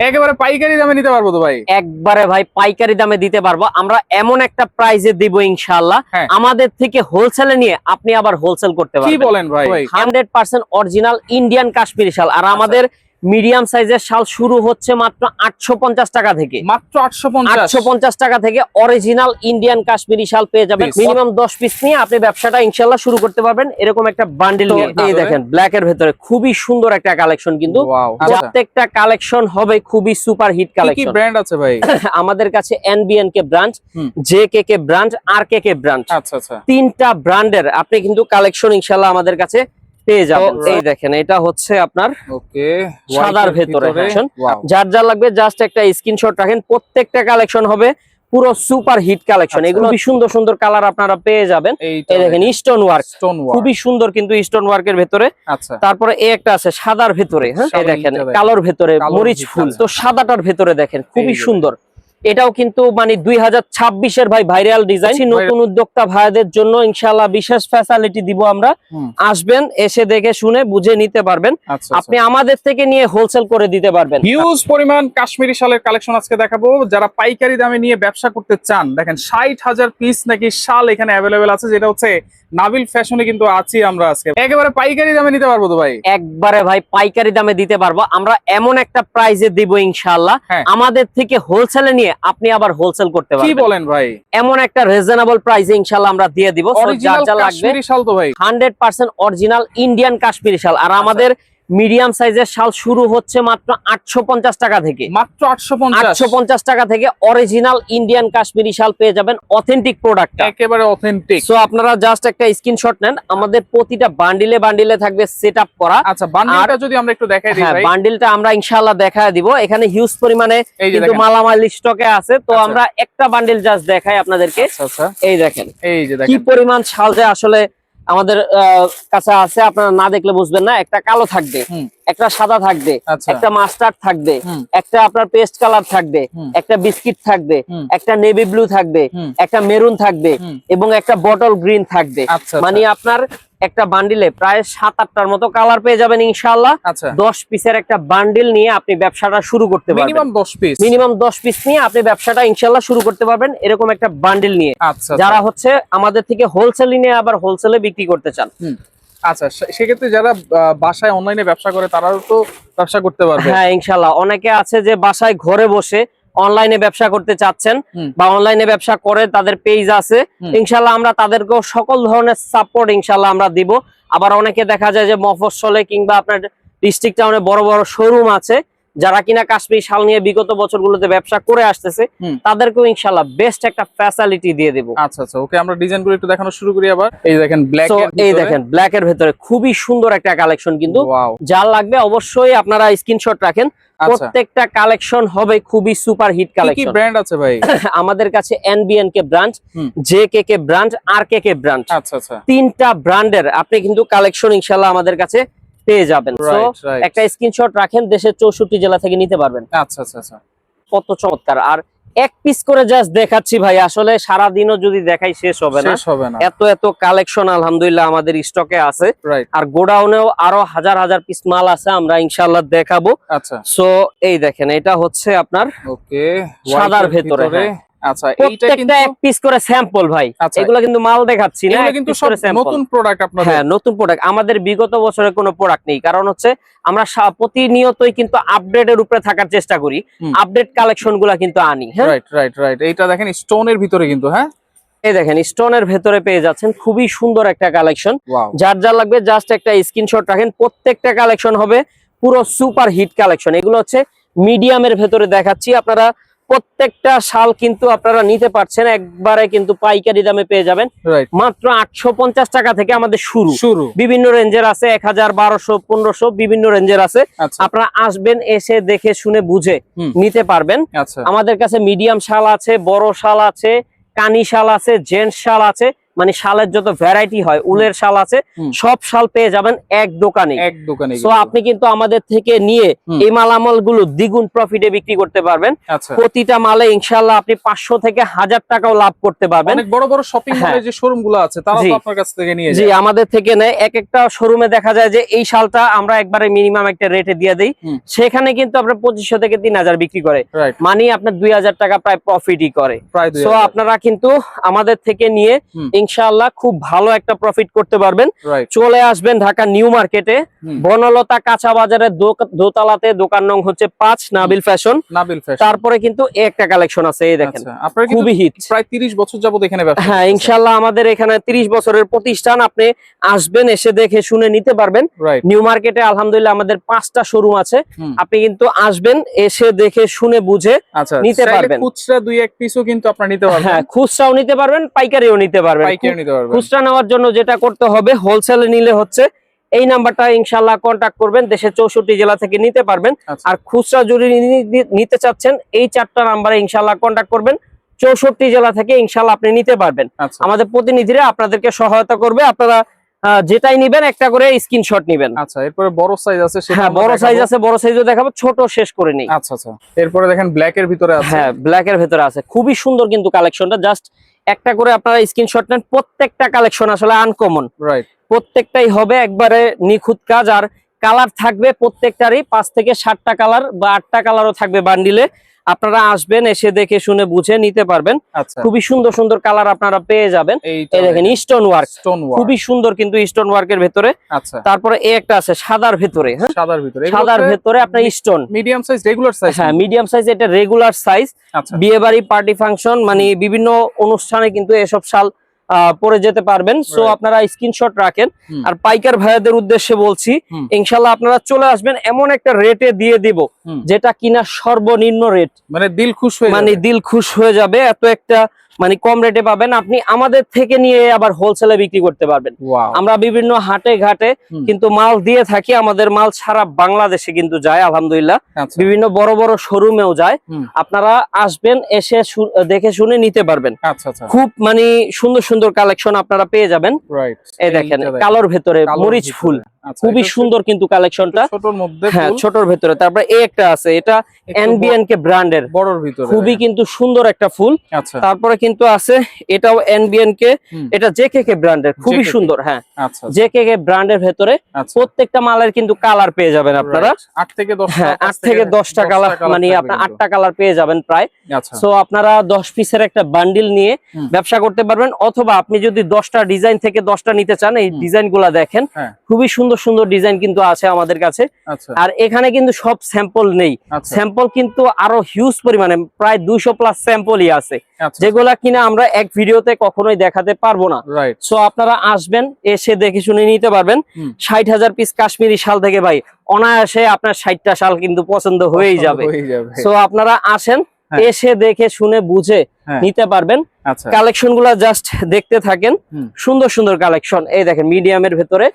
একেবারে পাইকারি দামে নিতে পারব তো ভাই? একবারে ভাই পাইকারি দামে দিতে পারব। আমরা এমন একটা প্রাইজে দিব ইনশাআল্লাহ। হ্যাঁ। আমাদের থেকে হোলসেলে নিয়ে আপনি আবার হোলসেল করতে কি বলেন ভাই? Hundred percent original Indian Kashmiri shawl. আর আমাদের মিডিয়াম সাইজের শাল শুরু হচ্ছে মাত্র আটশো পঞ্চাশ টাকা থেকে। মাত্র আটশো পঞ্চাশ। আটশো পঞ্চাশ টাকা থেকে অরিজিনাল ইন্ডিয়ান কাশ্মীরি শাল পেয়ে যাবেন। মিনিমাম দশ পিস নিয়ে আপনি ব্যবসাটা ইনশাল্লাহ শুরু করতে পারবেন। এরকম একটা বান্ডিল এই দেখেন ব্ল্যাক এর ভেতরে খুবই সুন্দর একটা কালেকশন কিন্তু। আচ্ছা। প্রত্যেকটা কালেকশন হবে খুবই সুপার হিট কালেকশন ব্র্যান্ড আছে ভাই? আমাদের কাছে NBN K branch J K K branch আর কে কে ব্রাঞ্চ আচ্ছা আচ্ছা। তিনটা ব্র্যান্ডের আপনি কিন্তু কালেকশন ইনশাল্লাহ আমাদের কাছে পেয়ে যাবেন। এই দেখেন এটা হচ্ছে আপনার ওকে সাদার ভেতরে। যার যা লাগবে জাস্ট একটা স্ক্রিনশট রাখেন। প্রত্যেকটা কালেকশন হবে পুরো সুপার হিট কালেকশন। এগুলো খুবই সুন্দর সুন্দর কালার আপনারা পেয়ে যাবেন। এই দেখেন স্টোন ওয়ার্ক খুবই সুন্দর কিন্তু স্টোন ওয়ার্কের ভেতরে। আচ্ছা। তারপরে এই একটা আছে সাদার ভেতরে হ্যাঁ? দেখেন কালোর ভেতরে মরিচ ফুল। তো সাদাটার ভেতরে দেখেন খুবই সুন্দর। এটাও কিন্তু মানে দুই হাজার ছাব্বিশের ভাই ভাইরাল ডিজাইন নতুন উদ্যোক্তা ভাইদের জন্য ইনশাল্লাহ বিশেষ ফ্যাসিলিটি দিব আমরা। আসবেন এসে দেখে শুনে বুঝে নিতে পারবেন। আচ্ছা আপনি আমাদের থেকে নিয়ে হোলসেল করে দিতে পারবেন। হিউজ পরিমাণ কাশ্মীরি শালের কালেকশন আজকে দেখাবো। যারা পাইকারি দামে নিয়ে ব্যবসা করতে চান দেখেন ষাট হাজার পিস নাকি শাল এখানে অ্যাভেলেবেল আছে যেটা হচ্ছে নাবিল ফ্যাশনে কিন্তু আছি আমরা আজকে। একেবারে পাইকারি দামে নিতে পারব তো ভাই? একবারে ভাই পাইকারি দামে দিতে পারব। আমরা এমন একটা প্রাইজে দিব ইনশাআল্লাহ। হ্যাঁ। আমাদের থেকে হোলসেলে নিয়ে আপনি আবার হোলসেল করতে পারবেন। কি বলেন ভাই? এমন একটা রিজনেবল প্রাইসে ইনশাআল্লাহ আমরা দিয়ে দিব। অরিজিনাল যা লাগবে কাশ্মীরি শাল তো ভাই। Hundred percent original Indian Kashmiri shawl. আর আমাদের মিডিয়াম সাইজের শাল শুরু হচ্ছে মাত্র আটশো পঞ্চাশ টাকা থেকে। মাত্র আটশো পঞ্চাশ। আটশো পঞ্চাশ টাকা থেকে অরিজিনাল ইন্ডিয়ান কাশ্মীরি শাল পেয়ে যাবেন অথেন্টিক প্রোডাক্ট একেবারে অথেন্টিক সো আপনারা জাস্ট একটা স্ক্রিনশট নেন আমাদের প্রতিটা বান্ডিলে বান্ডিলে থাকবে সেট আপ করা। আচ্ছা বান্ডিলটা যদি আমরা একটু দেখাই দিই হ্যাঁ ভাই। বান্ডিলটা আমরা ইনশাআল্লাহ দেখায় দিব। এখানে হিউজ পরিমাণে কিন্তু মালামাল স্টকে আছে। তো আচ্ছা। আমরা একটা বান্ডিল জাস্ট দেখাই আপনাদেরকে। আচ্ছা আচ্ছা। এই দেখেন। এই যে কি পরিমাণ শাল যে আসলে আমাদের কাছে আছে আপনারা না দেখলে বুঝবেন না একটা কালো থাকবে একটা সাদা থাকবে আচ্ছা। একটা মাস্টার্ড থাকবে একটা আপনার পেস্ট কালার থাকবে একটা বিস্কিট থাকবে একটা নেভি ব্লু থাকবে একটা মেরুন থাকবে এবং একটা বটল গ্রিন থাকবে। আচ্ছা। মানে আপনার একটা বান্ডিলে প্রায় সাত আটটার মতো কালার পেয়ে যাবেন ইনশাআল্লাহ। আচ্ছা। দশ পিসের একটা বান্ডিল নিয়ে আপনি ব্যবসাটা শুরু করতে পারবেন। মিনিমাম দশ পিস মিনিমাম দশ পিস নিয়ে আপনি ব্যবসাটা ইনশাল্লাহ শুরু করতে পারবেন এরকম একটা বান্ডিল নিয়ে। আচ্ছা যারা হচ্ছে আমাদের থেকে হোলসেল নিয়ে আবার হোলসেলে বিক্রি করতে চান। আচ্ছা সেক্ষেত্রে যারা বাসায় অনলাইনে ব্যবসা করে তারাও তো ব্যবসা করতে পারবে। হ্যাঁ ইনশাল্লাহ অনেকে আছে যে বাসায় ঘরে বসে অনলাইনে ব্যবসা করতে চাচ্ছেন বা অনলাইনে ব্যবসা করে তাদের পেজ আছে। ইনশাল্লাহ আমরা তাদেরকেও সকল ধরনের সাপোর্ট ইনশাল্লাহ আমরা দিব আবার অনেকে দেখা যায় যে মফসলে কিংবা আপনার ডিস্ট্রিক্ট টাউনে বড় বড় শোরুম আছে যারা কিনা কাশ্মীর শাল নিয়ে বিগত বছরগুলোতে ব্যবসা করে আসতেছে। তাদেরকেও ইনশাল্লাহ বেস্ট একটা ফ্যাসিলিটি দিয়ে দেবো। আচ্ছা আচ্ছা ওকে আমরা ডিজাইনগুলো একটু দেখানো শুরু করি আবার। এই দেখেন ব্ল্যাক এই দেখেন ব্ল্যাক এর ভেতরে খুবই সুন্দর একটা কালেকশন কিন্তু। যার লাগবে অবশ্যই আপনারা স্ক্রিনশট রাখেন। আচ্ছা। প্রত্যেকটা কালেকশন হবে খুবই সুপার হিট কি কি কালেকশন ব্র্যান্ড আছে ভাই? আমাদের কাছে এনবিএন কে ব্রাঞ্চ হুম। জে কে কে ব্রাঞ্চ আর কে কে ব্রাঞ্চ আচ্ছা আচ্ছা। তিনটা ব্র্যান্ডের আপনি কিন্তু কালেকশন ইনশাল্লাহ আমাদের কাছে পেয়ে যাবেন। একটা স্ক্রিনশট রাখেন দেশের চৌষট্টি জেলা থেকে নিতে পারবেন। আচ্ছা আচ্ছা আচ্ছা। কত চমৎকার। আর এক পিস করে জাস্ট দেখাচ্ছি ভাই আসলে সারা দিনও যদি দেখাই শেষ হবে না। শেষ হবে না। এত এত কালেকশন আলহামদুলিল্লাহ আমাদের স্টকে আছে। আর গোডাউনেও আরও হাজার হাজার পিস মাল আছে আমরা ইনশাল্লাহ দেখাবো। আচ্ছা। সো এই দেখেন এটা হচ্ছে আপনার ওকে সাদার ভেতরে, হ্যাঁ। আচ্ছা এইটা প্রত্যেকটা কিন্তু এক পিস করে স্যাম্পল ভাই। আচ্ছা। এগুলো কিন্তু মাল দেখাচ্ছি না এগুলো এক কিন্তু সব নতুন প্রোডাক্ট আপনাদের। হ্যাঁ নতুন প্রোডাক্ট আমাদের বিগত বছরের কোনো প্রোডাক্ট নেই। কারণ হচ্ছে আমরা প্রতিনিয়তই কিন্তু আপডেটের উপরে থাকার চেষ্টা করি। আপডেট কালেকশনগুলা কিন্তু আনি হ্যাঁ? রাইট রাইট রাইট এইটা দেখেন স্টোনের ভিতরে কিন্তু হ্যাঁ? এই দেখেন স্টোনের ভেতরে পেয়ে যাচ্ছেন খুবই সুন্দর একটা কালেকশন যার যা লাগবে জাস্ট একটা স্ক্রিনশট রাখেন। প্রত্যেকটা কালেকশন হবে পুরো সুপার হিট কালেকশন এগুলো হচ্ছে মিডিয়ামের ভেতরে দেখাচ্ছি। আপনারা প্রত্যেকটা শাল কিন্তু আপনারা নিতে পারছেন একবারে কিন্তু পাইকারি দামে পেয়ে যাবেন। মাত্র আটশো পঞ্চাশ টাকা থেকে আমাদের শুরু। শুরু। বিভিন্ন রেঞ্জের আছে এক হাজার বারোশো পনেরোশো বিভিন্ন রেঞ্জের আছে। আচ্ছা। আপনারা আসবেন এসে দেখে শুনে বুঝে নিতে পারবেন। আচ্ছা। আমাদের কাছে মিডিয়াম শাল আছে বড় শাল আছে কানি শাল আছে জেন্টস শাল আছে। মানে শালের যত ভ্যারাইটি হয় উলের শাল আছে সব শাল পেয়ে যাবেন এক দোকানে। এক দোকানে সো আপনি কিন্তু আমাদের থেকে নিয়ে এই মালামালগুলো দ্বিগুণ প্রফিটে বিক্রি করতে পারবেন। আচ্ছা। প্রতিটা মালে ইনশাল্লাহ আপনি পাঁচশো থেকে হাজার টাকাও লাভ করতে পারবেন। অনেক বড় বড় শপিং হ্যাঁ। মলে যে শোরুমগুলো আছে তারা জি। আপনার কাছ থেকে নিয়ে জি আমাদের থেকে নেয়। এক একটা শোরুমে দেখা যায় যে এই শালটা আমরা একবারে মিনিমাম একটা রেটে দিয়ে দিই। সেখানে কিন্তু আপনার পঁচিশশো থেকে তিন হাজার বিক্রি করে। মানে আপনার দুই হাজার টাকা প্রায় প্রফিটই করে। সো আপনারা কিন্তু আমাদের থেকে নিয়ে। ইনশাআল্লাহ খুব ভালো একটা প্রফিট করতে পারবেন। চলে আসবেন ঢাকা নিউ মার্কেটে। বনলতা কাঁচা বাজারের দোতলাতে দোকান নং হচ্ছে পাঁচ নাবিল ফ্যাশন। নাবিল ফ্যাশন। তারপরে কিন্তু একটা কালেকশন আছে এই দেখেন। আচ্ছা খুবই হিট প্রায় 30 বছর যাবত এখানে হ্যাঁ ইনশাল্লাহ আমাদের এখানে তিরিশ বছরের প্রতিষ্ঠান আপনি আসবেন এসে দেখে শুনে নিতে পারবেন। নিউ মার্কেটে আলহামদুলিল্লাহ আমাদের পাঁচটা শোরুম আছে। আপনি কিন্তু আসবেন এসে দেখে শুনে বুঝে আচ্ছা নিতে পারবেন। খুচরা দুই এক পিসও কিন্তু আপনারা নিতে পারবেন। হ্যাঁ খুচরাও নিতে পারবেন পাইকারিও নিতে পারবেন। পাইকারি নিতে পারবেন। খুচরা নেওয়ার জন্য যেটা করতে হবে হোলসেলে নিলে হচ্ছে এই নাম্বারটা ইনশাল্লাহ কন্ট্যাক্ট করবেন দেশের চৌষট্টি জেলা থেকে নিতে পারবেন। আচ্ছা। আর খুচরা নি- নিতে চাচ্ছেন এই চারটা নাম্বারে ইনশাল্লাহ কন্ট্যাক্ট করবেন। চৌষট্টি জেলা থেকে ইনশাল্লাহ আপনি নিতে পারবেন। আচ্ছা। আমাদের প্রতিনিধিরা আপনাদেরকে সহায়তা করবে আপনারা যেটাই নিবেন একটা করে স্ক্রিনশট নিবেন। আচ্ছা এরপরে বড় সাইজ আছে সেটা হ্যাঁ বড় সাইজ আছে বড় সাইজও দেখাবো ছোট শেষ করে নেই। আচ্ছা আচ্ছা। এরপরে দেখেন ব্ল্যাক এর ভিতরে আছে। হ্যাঁ ব্ল্যাক এর ভিতরে আছে। খুবই সুন্দর কিন্তু কালেকশনটা জাস্ট একটা করে আপনারা স্ক্রিনশট নেন প্রত্যেকটা কালেকশন আসলে আনকমন রাইট প্রত্যেকটাই হবে একবারে নিখুঁত কাজ আর কালার থাকবে প্রত্যেকটারই পাঁচ থেকে সাতটা কালার বা আটটা কালারও থাকবে বান্ডিলে। আপনারা আসবেন এসে দেখে শুনে বুঝে নিতে পারবেন। আচ্ছা। খুবই সুন্দর সুন্দর কালার আপনারা পেয়ে যাবেন। এই দেখেন স্টোন ওয়ার্ক স্টোন খুবই সুন্দর কিন্তু স্টোন ওয়ার্কের ভেতরে। আচ্ছা। তারপরে এই একটা আছে সাদার ভেতরে হ্যাঁ? সাদার ভিতরে। সাদার ভেতরে আপনার stone medium size regular size হ্যাঁ মিডিয়াম সাইজ এটা রেগুলার সাইজ আচ্ছা। বিয়ে বাড়ি পার্টি ফাংশন মানে বিভিন্ন অনুষ্ঠানে কিন্তু এসব শাল পরে যেতে পারবেন। সো আপনারা স্ক্রিনশট রাখেন। আর পাইকার ভাইয়াদের উদ্দেশ্যে বলছি ইনশাল্লাহ আপনারা চলে আসবেন এমন একটা রেটে দিয়ে দিব যেটা কিনা সর্বনিম্ন রেট মানে দিল খুশ হয়ে মানে দিল খুশ হয়ে যাবে। এত একটা মানে কম রেটে পাবেন। আপনি আমাদের থেকে নিয়ে আবার হোলসেলে বিক্রি করতে পারবেন। আমরা বিভিন্ন হাটে ঘাটে কিন্তু মাল দিয়ে থাকি। আমাদের মাল সারা বাংলাদেশে কিন্তু যায় আলহামদুলিল্লাহ। আচ্ছা। বিভিন্ন বড় বড় শোরুমেও যায়। আপনারা আসবেন এসে দেখে শুনে নিতে পারবেন। আচ্ছা আচ্ছা। খুব মানে সুন্দর সুন্দর কালেকশন আপনারা পেয়ে যাবেন। এই দেখেন কালোর ভেতরে মরিচ ফুল। খুবই সুন্দর কিন্তু কালেকশনটা। ছোটর মধ্যে হ্যাঁ ছোটর ভেতরে। তারপরে এই একটা আছে এটা এনবিএন কে ব্র্যান্ডের বড়র ভিতরে। খুবই কিন্তু সুন্দর একটা ফুল। আচ্ছা। তারপরে কিন্তু আছে এটাও এনবিএন কে এটা জেকে কে ব্র্যান্ডের খুবই সুন্দর হ্যাঁ। আচ্ছা জেকে কে ব্র্যান্ডের ভেতরে আচ্ছা। প্রত্যেকটা মালের কিন্তু কালার পেয়ে যাবেন আপনারা। Right. আট থেকে দশটা হ্যাঁ পাঁচ আট থেকে দশটা কালার মানে আপনার কিন্তু। আটটা কালার পেয়ে যাবেন প্রায়। আচ্ছা। সো আপনারা দশ পিসের একটা বান্ডিল নিয়ে ব্যবসা করতে পারবেন অথবা আপনি যদি দশটা ডিজাইন থেকে দশটা নিতে চান এই হুম। ডিজাইনগুলা দেখেন হ্যাঁ। খুবই সুন্দর সুন্দর ডিজাইন কিন্তু আছে আমাদের কাছে। আচ্ছা। আর এখানে কিন্তু সব স্যাম্পল নেই। আচ্ছা। স্যাম্পল কিন্তু আরও হিউজ পরিমাণে প্রায় দুইশো প্লাস স্যাম্পলই আছে। আচ্ছা। যেগুলা কিনা আমরা এক ভিডিওতে কখনোই দেখাতে পারব না। সো আপনারা আসবেন এসে দেখে শুনে নিতে পারবেন। ষাট হাজার পিস কাশ্মীরি শাল থেকে ভাই অনায়াসে আপনার ষাটটা শাল কিন্তু পছন্দ হয়েই যাবে। সো আপনারা আসেন হ্যাঁ। এসে দেখে শুনে বুঝে হ্যাঁ। নিতে পারবেন। আচ্ছা। কালেকশনগুলা জাস্ট দেখতে থাকেন। সুন্দর সুন্দর কালেকশন এই দেখেন মিডিয়ামের ভেতরে।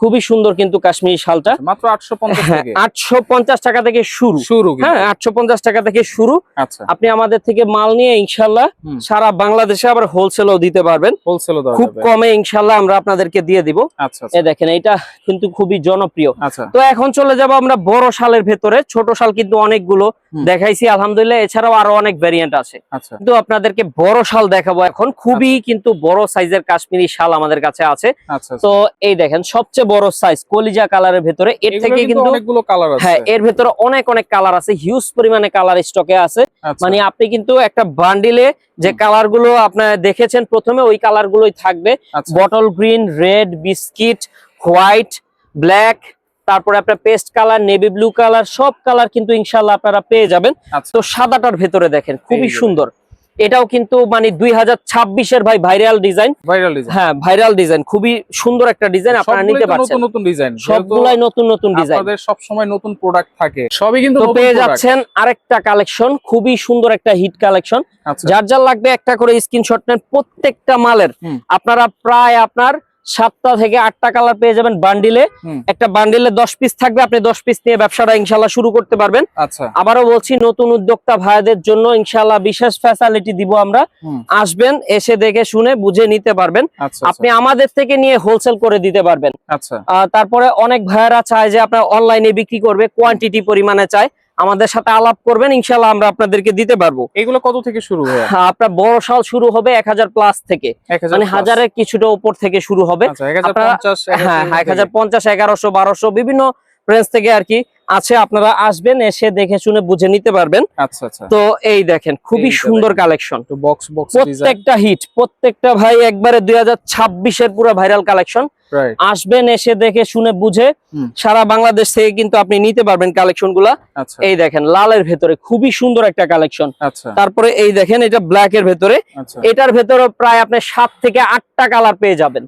খুবই সুন্দর কিন্তু কাশ্মীরি শালটা। মাত্র 850 হ্যাঁ আটশো পঞ্চাশ টাকা থেকে শুরু। শুরু হ্যাঁ আটশো পঞ্চাশ টাকা থেকে শুরু। আচ্ছা। আপনি আমাদের থেকে মাল নিয়ে ইনশাল্লাহ সারা বাংলাদেশে আবার হোলসেলও দিতে পারবেন। হোলসেলও দেওয়া খুব কমে ইনশাল্লাহ আমরা আপনাদেরকে দিয়ে দিব। আচ্ছা আচ্ছা। দেখেন এটা কিন্তু খুবই জনপ্রিয়। আচ্ছা। তো এখন চলে যাব আমরা বড় শালের ভেতরে। ছোট শাল কিন্তু অনেকগুলো দেখাইছি। আলহামদুলিল্লাহ এছাড়াও আরও অনেক ভ্যারিয়েন্ট আছে। আচ্ছা। কিন্তু আপনাদেরকে বড় শাল দেখাবো এখন। খুবই কিন্তু বড় সাইজের কাশ্মীরি শাল আমাদের কাছে আছে। আচ্ছা। তো এই দেখেন সবচেয়ে বড় সাইজ কলিজা কালারের ভেতরে। এর থেকে কিন্তু অনেকগুলো কালার আছে। হ্যাঁ এর ভেতরে অনেক অনেক কালার আছে হিউজ পরিমাণে কালার স্টকে আছে। আচ্ছা। মানে আপনি কিন্তু একটা বান্ডিলে যে কালারগুলো আপনার দেখেছেন প্রথমে ওই কালার গুলোই থাকবে। Bottle green red biscuit white black তারপরে আপনার paste colour navy blue colour সব কালার কিন্তু ইনশাল্লাহ আপনারা পেয়ে যাবেন। আচ্ছা। তো সাদাটার ভেতরে দেখেন খুবই সুন্দর। এটাও কিন্তু মানে দুই হাজার ছাব্বিশের ভাই ভাইরাল ডিজাইন। Viral design. হ্যাঁ ভাইরাল ডিজাইন। খুবই সুন্দর একটা ডিজাইন আপনারা নিতে পারছেন। নতুন ডিজাইন। সবগুলাই নতুন নতুন ডিজাইন। আপনাদের সব সময় নতুন প্রোডাক্ট থাকে। সবই কিন্তু পেয়ে যাচ্ছেন আরেকটা কালেকশন খুবই সুন্দর একটা হিট কালেকশন আচ্ছা। যার যার লাগবে একটা করে স্ক্রিনশট নেন। প্রত্যেকটা মালের আপনারা প্রায় আপনার সাতটা থেকে আটটা কালার পেয়ে যাবেন বান্ডিলে। একটা বান্ডিলে দশ পিস থাকবে আপনি দশ পিস নিয়ে ব্যবসাটা ইনশাল্লাহ শুরু করতে পারবেন। আচ্ছা। আবারও বলছি নতুন উদ্যোক্তা ভাইদের জন্য ইনশাল্লাহ বিশেষ ফ্যাসিলিটি দিব আমরা। আসবেন এসে দেখে শুনে বুঝে নিতে পারবেন। আচ্ছা আপনি আমাদের থেকে নিয়ে হোলসেল করে দিতে পারবেন। আচ্ছা। তারপরে অনেক ভাইয়েরা চায় যে আপনার অনলাইনে বিক্রি করবে কোয়ান্টিটি পরিমাণে চায়। আমাদের সাথে আলাপ করবেন ইনশাল্লাহ আমরা আপনাদেরকে দিতে পারব। এগুলো কত থেকে শুরু হয়? হ্যাঁ, আপনার বড় শাল শুরু হবে এক হাজার প্লাস থেকে। মানে হাজারের কিছুটা উপর থেকে শুরু হবে। আচ্ছা এক হাজার পঞ্চাশ হ্যাঁ এক হাজার পঞ্চাশ এগারোশো বারোশো বিভিন্ন রেঞ্জ থেকে আর কি আছে আপনারা আসবেন এসে দেখে শুনে বুঝে নিতে পারবেন। আচ্ছা আচ্ছা। তো এই দেখেন খুবই সুন্দর কালেকশন বক্স বক্স প্রত্যেকটা হিট প্রত্যেকটা ভাই একবারে দুই হাজার ছাব্বিশের পুরো ভাইরাল কালেকশন আসবেন এসে দেখে শুনে বুঝে সারা বাংলাদেশ থেকে কিন্তু আপনি নিতে পারবেন কালেকশনগুলা আচ্ছা। এই দেখেন লালের ভেতরে খুবই সুন্দর একটা কালেকশন। আচ্ছা। তারপরে এই দেখেন এটা ব্ল্যাক এর ভেতরে। আচ্ছা। এটার ভেতরে প্রায় আপনি সাত থেকে আটটা কালার পেয়ে যাবেন।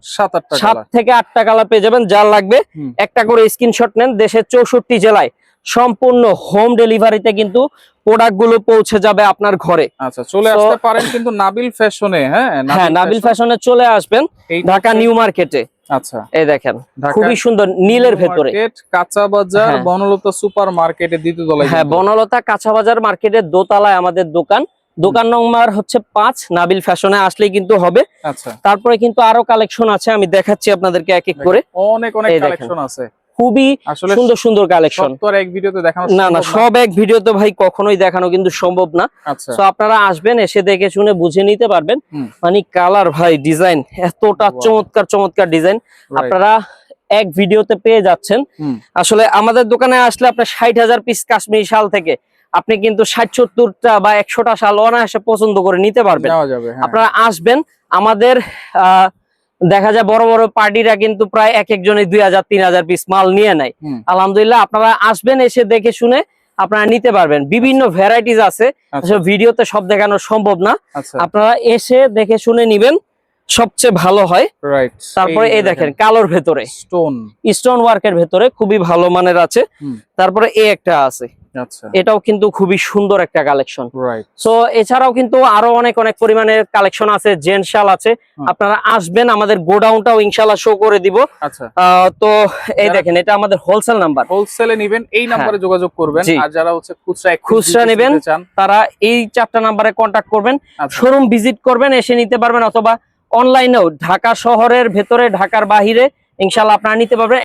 সাত থেকে আটটা কালার পেয়ে যাবেন যার লাগবে একটা করে স্ক্রিনশট নেন দেশের চৌষট্টি জেলায়। সম্পূর্ণ হোম ডেলিভারিতে কিন্তু প্রোডাক্টগুলো পৌঁছে যাবে আপনার ঘরে। আচ্ছা চলে আসতে পারেন কিন্তু নাবিল ফ্যাশনে হ্যাঁ? হ্যাঁ নাবিল ফ্যাশনে চলে আসবেন ঢাকা নিউ মার্কেটে। আচ্ছা। এই দেখেন খুবই সুন্দর নীলের ভেতরে। কাঁচা বাজার হ্যাঁ। বনলতা সুপার মার্কেটে দ্বিতীয় তলায় হ্যাঁ বনলতা বনলতা কাঁচাবাজার মার্কেটের দোতলায় আমাদের দোকান। দোকান নম্বর হচ্ছে পাঁচ নাবিল ফ্যাশনে আসলেই কিন্তু হবে। আচ্ছা। তারপরে কিন্তু আরও কালেকশন আছে আমি দেখাচ্ছি আপনাদেরকে এক এক করে। অনেক অনেক কালেকশন আছে। খুবই সুন্দর সুন্দর কালেকশন তো না না সব এক ভিডিওতে ভাই কখনোই দেখানো কিন্তু সম্ভব না। আচ্ছা। তো আপনারা আসবেন এসে দেখে শুনে বুঝে নিতে পারবেন। মানে কালার ভাই ডিজাইন এতটা চমৎকার চমৎকার ডিজাইন আপনারা এক ভিডিওতে পেয়ে যাচ্ছেন। আসলে আমাদের দোকানে আসলে আপনার ষাট হাজার পিস কাশ্মীরি শাল থেকে আপনি কিন্তু ষাট সত্তরটা বা একশোটা শাল অনায়াসে পছন্দ করে নিতে পারবেন। হ্যাঁ। আপনারা আসবেন আমাদের আহ, দেখা যায় বড় বড় পার্টিরা কিন্তু প্রায় এক একজনে দুই হাজার তিন হাজার পিস মাল নিয়ে নেয়। আলহামদুলিল্লাহ আপনারা আসবেন এসে দেখে শুনে আপনারা নিতে পারবেন। বিভিন্ন ভ্যারাইটিস আছে। আচ্ছা। ভিডিওতে সব দেখানো সম্ভব না। আচ্ছা। আপনারা এসে দেখে শুনে নিবেন। সবচেয়ে ভালো হয়। রাইট তারপরে এই দেখেন কালোর ভেতরে। স্টোন স্টোন ওয়ার্কের ভেতরে খুবই ভালো মানের আছে। তারপরে এ একটা আছে। আচ্ছা। এটাও কিন্তু খুবই সুন্দর একটা কালেকশন সো এছাড়াও কিন্তু আরও অনেক অনেক পরিমাণের কালেকশন আছে জেন শাল আছে। আপনারা আসবেন আমাদের গোডাউনটাও ইনশাল্লাহ শো করে দিব। আচ্ছা। তো এই দেখেন এটা আমাদের হোলসেল নাম্বার হোলসেলে নিবেন এই নাম্বারে যোগাযোগ করবেন। হ্যাঁ। আর যারা হচ্ছে খুচরা খুচরা নেবেন। তারা এই চারটা নাম্বারে কন্ট্যাক্ট করবেন। আচ্ছা। শোরুম ভিজিট করবেন এসে নিতে পারবেন অথবা অনলাইনেও ঢাকা শহরের ভেতরে ঢাকার বাহিরে ইনশাল্লাহ আপনারা নিতে পারবেন।